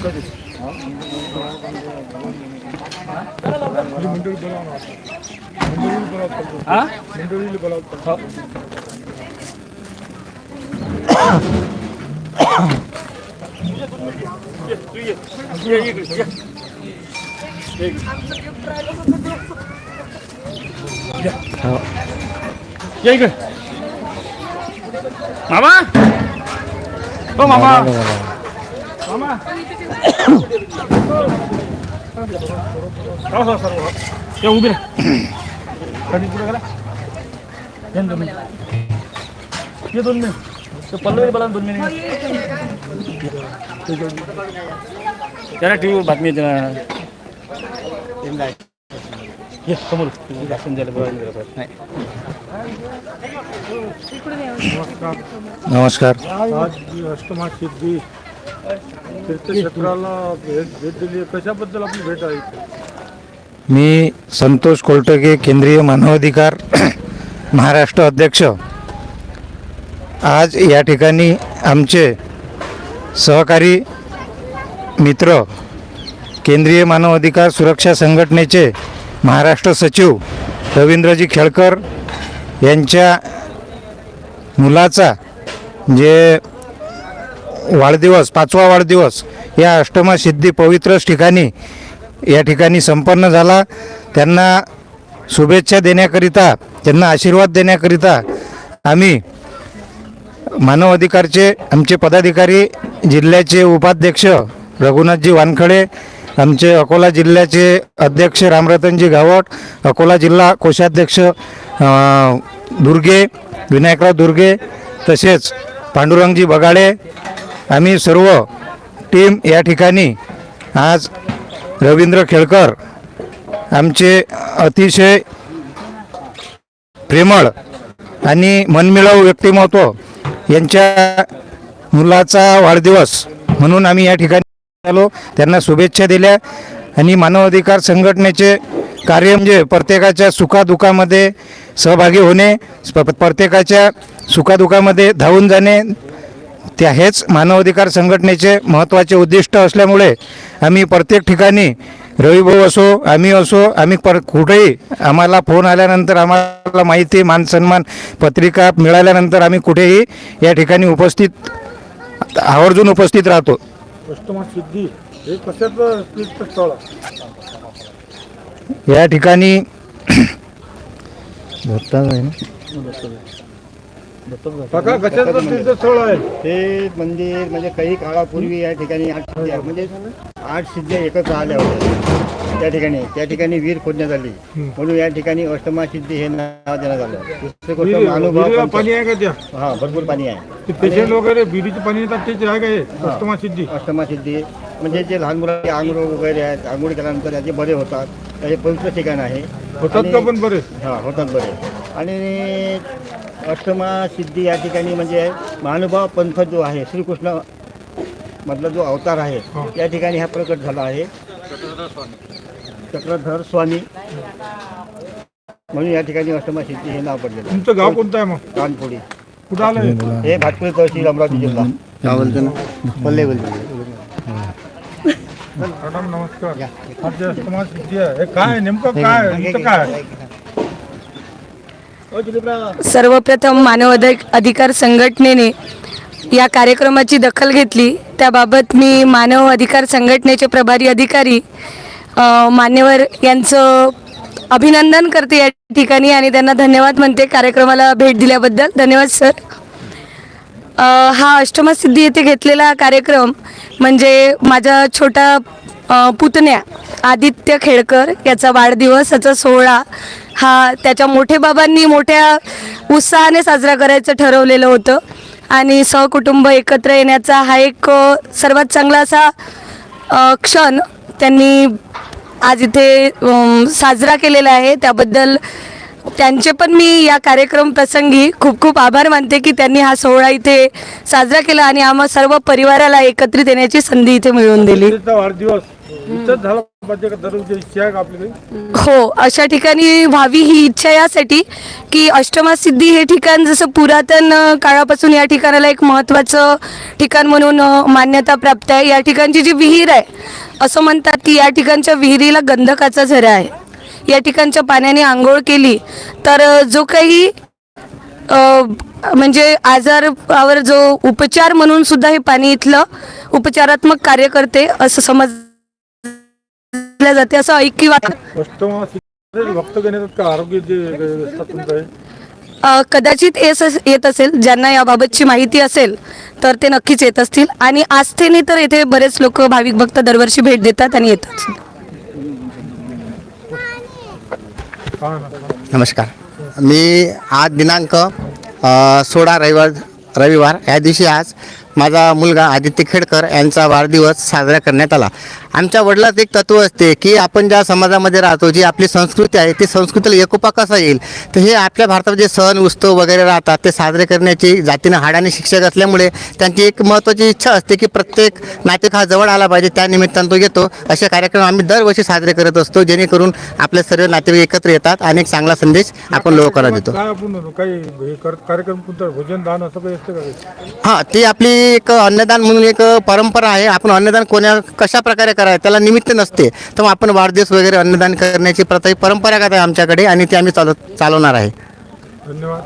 Gracias. या इकडे मामा. हो मामा. मामा. या उभी राहा. दोन मिनिट. ये दोन मिनिट. ते पल्लवी बोला दोन मिनिट. त्याला टी व्हीवर बातमी येते ना ये समोर. भाषण बघायला नाही नमस्कार. तीर्थक्षेत्राला भेट भेट दिली. कशाबद्दल आपली भेट आहे मी संतोष कोलटके केंद्रीय मानवाधिकार महाराष्ट्र अध्यक्ष. आज या ठिकाणी आमचे सहकारी मित्र केंद्रीय मानवाधिकार सुरक्षा संघटनेचे महाराष्ट्र सचिव रवींद्रजी खेळकर यांच्या मुलाचा जे वाढदिवस पाचवा वाढदिवस या अष्टमा सिद्धी पवित्रच ठिकाणी या ठिकाणी संपन्न झाला. त्यांना शुभेच्छा देण्याकरिता त्यांना आशीर्वाद देण्याकरिता आम्ही मानव अधिकारचे आमचे पदाधिकारी जिल्ह्याचे उपाध्यक्ष रघुनाथजी वानखडे आमचे अकोला जिल्ह्याचे अध्यक्ष रामरतनजी गावट अकोला जिल्हा कोषाध्यक्ष दुर्गे विनायकराव दुर्गे तसेच पांडुरंगजी बगाडे आम्ही सर्व टीम या ठिकाणी आज रवींद्र खेळकर आमचे अतिशय प्रेमळ आणि मनमिळाऊ व्यक्तिमत्व यांच्या मुलाचा वाढदिवस म्हणून आम्ही या ठिकाणी आलो. त्यांना शुभेच्छा दिल्या आणि मानवाधिकार संघटनेचे कार्य म्हणजे प्रत्येकाच्या सुखादुखामध्ये सहभागी होणे प्रत्येकाच्या सुखादुखामध्ये धावून जाणे त्या हेच मानवाधिकार संघटनेचे महत्त्वाचे उद्दिष्ट असल्यामुळे आम्ही प्रत्येक ठिकाणी रविभाऊ असो आम्ही असो आम्ही पर कुठेही आम्हाला फोन आल्यानंतर आम्हाला माहिती मान सन्मान पत्रिका मिळाल्यानंतर आम्ही कुठेही या ठिकाणी उपस्थित आवर्जून उपस्थित राहतो? या ठिकाणी काका कशाचं तीर्थस्थळ आहे हे मंदिर म्हणजे काही काळापूर्वी या ठिकाणी आठ सिद्ध्या म्हणजे आठ सिद्ध्या एकत्र आल्या होत्या. त्या ठिकाणी त्या ठिकाणी वीर खोदण्यात आली. म्हणून या ठिकाणी अष्टमा सिद्धी हे नाव देण्यात आलं. दुसरी गोष्ट महानुभाव पाणी आहे का त्या? हा भरपूर पाणी आहे. पेशंट वगैरे विहिरीचे पाणी येतात त्याचे आहे का हे? अष्टमा सिद्धी? अष्टमा सिद्धी. म्हणजे जे लहान मुलांचे आंघोळ वगैरे आहेत आंघोळ केल्यानंतर त्याचे बरे होतात. त्याचे पवित्र ठिकाण आहे. होतात का पण बरे? हा होतात बरे. आणि अष्टमा सिद्धी या ठिकाणी म्हणजे महानुभाव पंथ जो आहे श्रीकृष्ण मधला जो अवतार आहे या ठिकाणी हा प्रकट झाला आहे. चक्रधर स्वामी. म्हणून या ठिकाणी अष्टमा सिद्धी हे नाव पडलेलं आहे. तुमचं गाव कोणतं आहे मग? कानपुडी. कुठं आलं हे? हे भातपुरी तहसील अमरावती जिल्हा. पल्ले मॅडम नमस्कार. आज जे अष्टमा सिद्धी आहे हे काय नेमकं काय काय सर्वप्रथम मानव अधिक अधिकार संघटनेने या कार्यक्रमाची दखल घेतली. त्याबाबत मी मानव अधिकार संघटनेचे प्रभारी अधिकारी मान्यवर यांचं अभिनंदन करते या ठिकाणी आणि त्यांना धन्यवाद म्हणते कार्यक्रमाला भेट दिल्याबद्दल. धन्यवाद सर. हा अष्टमसिद्धी येथे घेतलेला कार्यक्रम म्हणजे माझा छोटा पुतण्या आदित्य खेळकर याचा वाढदिवसाचा सोहळा हा त्याच्या मोठे बाबांनी मोठ्या उत्साहाने साजरा करायचं ठरवलेलं होतं. आणि सहकुटुंब एकत्र येण्याचा हा एक सर्वात चांगला असा क्षण त्यांनी आज इथे साजरा केलेला आहे. त्याबद्दल त्यांचे पण मी या कार्यक्रम प्रसंगी खूप खूप आभार मानते की त्यांनी हा सोहळा इथे साजरा केला आणि आम्हा सर्व परिवाराला एकत्रित येण्याची संधी इथे मिळवून दिली. वाढदिवस हो अशा ठिकाणी व्हावी ही इच्छा यासाठी की अष्टमा सिद्धी हे ठिकाण जसं पुरातन काळापासून या ठिकाणाला एक महत्त्वाचं ठिकाण म्हणून मान्यता प्राप्त आहे. या ठिकाणची जी विहीर आहे असं म्हणतात की या ठिकाणच्या विहिरीला गंधकाचा झरा आहे. या ठिकाणच्या पाण्याने आंघोळ केली तर जो काही म्हणजे आजारावर जो उपचार म्हणून सुद्धा हे पाणी इथलं उपचारात्मक कार्य करते असं समजल्या जाते. असं ऐकी कदाचित येस येत असेल ज्यांना याबाबतची माहिती असेल तर ते नक्कीच येत असतील. आणि आस्थेने तर येथे बरेच लोक भाविक भक्त दरवर्षी भेट देतात आणि येतात हा ना नमस्कार. मी आज दिनांक सोळा रविवार रविवार. या दिवशी आज माझा मुलगा आदित्य खेडकर यांचा वाढदिवस साजरा करण्यात आला. आमच्या वडिलात एक तत्व असते की आपण ज्या समाजामध्ये राहतो जी आपली संस्कृती आहे ती संस्कृतीला एकोपा कसा येईल? तर हे आपल्या भारतामध्ये सण उत्सव वगैरे राहतात ते साजरे करण्याची जातीनं हाडाने शिक्षक असल्यामुळे त्यांची एक महत्त्वाची इच्छा असते की प्रत्येक नातेक हा जवळ आला पाहिजे त्या निमित्तानं तो येतो. असे कार्यक्रम आम्ही दरवर्षी साजरे करत असतो जेणेकरून आपले सर्व नातेवाईक एकत्र येतात आणि एक चांगला संदेश आपण लोकांना देतो. काही हे कार्यक्रम कोणता? भोजन दान असं काही असतं का काही? हां ती आपली एक अन्नदान म्हणून एक परंपरा आहे. आपण अन्नदान कोण्या कशा प्रकारे करायचं त्याला निमित्त नसते. तर मग आपण वाढदिवस वगैरे अन्नदान करण्याची प्रथा ही परंपरागत आहे आमच्याकडे आणि ती आम्ही चालव चालवणार आहे. धन्यवाद.